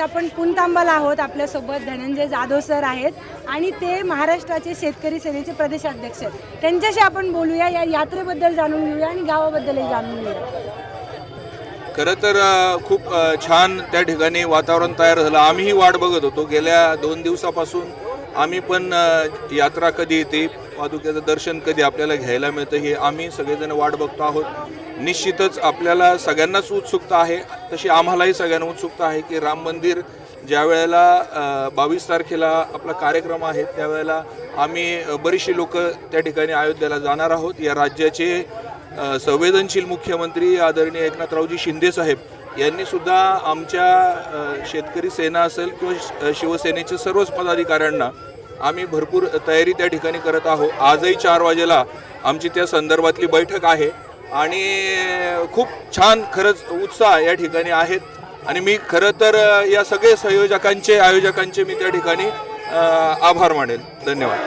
आपण पुणतांबाला आहोत आपल्यासोबत. धनंजय जाधव सर आहेत आणि ते महाराष्ट्राचे शेतकरी सेनेचे प्रदेशाध्यक्ष आहेत. त्यांच्याशी आपण बोलूया या यात्रेबद्दल जाणून घेऊया आणि गावाबद्दलही जाणून घेऊया. खरं तर खूप छान त्या ठिकाणी वातावरण तयार झालं. आम्हीही वाट बघत होतो. गेल्या दोन दिवसापासून आम्ही पण यात्रा कधी येते पादुक्याचं दर्शन कधी आपल्याला घ्यायला मिळतं हे आम्ही सगळेजण वाट बघतो आहोत. निश्चितच आपल्याला सगळ्यांनाच उत्सुकता आहे. तशी आम्हालाही सगळ्यांना उत्सुकता आहे की राम मंदिर ज्या वेळेला बावीस तारखेला आपला कार्यक्रम आहे त्यावेळेला आम्ही बरीचशी लोक त्या ठिकाणी अयोध्येला जाणार आहोत. या राज्याचे संवेदनशील मुख्यमंत्री आदरणीय एकनाथरावजी शिंदे साहेब यांनी सुद्धा आमच्या शेतकरी सेना असेल किंवा श- शिवसेनेच्या सर्वच पदाधिकाऱ्यांना आम्ही भरपूर तयारी त्या ठिकाणी करत आहोत. आजही चार वाजेला आमची त्या संदर्भातली बैठक आहे. आणि खूप छान खरंच उत्साह या ठिकाणी आहेत. आणि मी खरं तर या सगळे संयोजकांचे आयोजकांचे मी त्या ठिकाणी आभार मानेल धन्यवाद.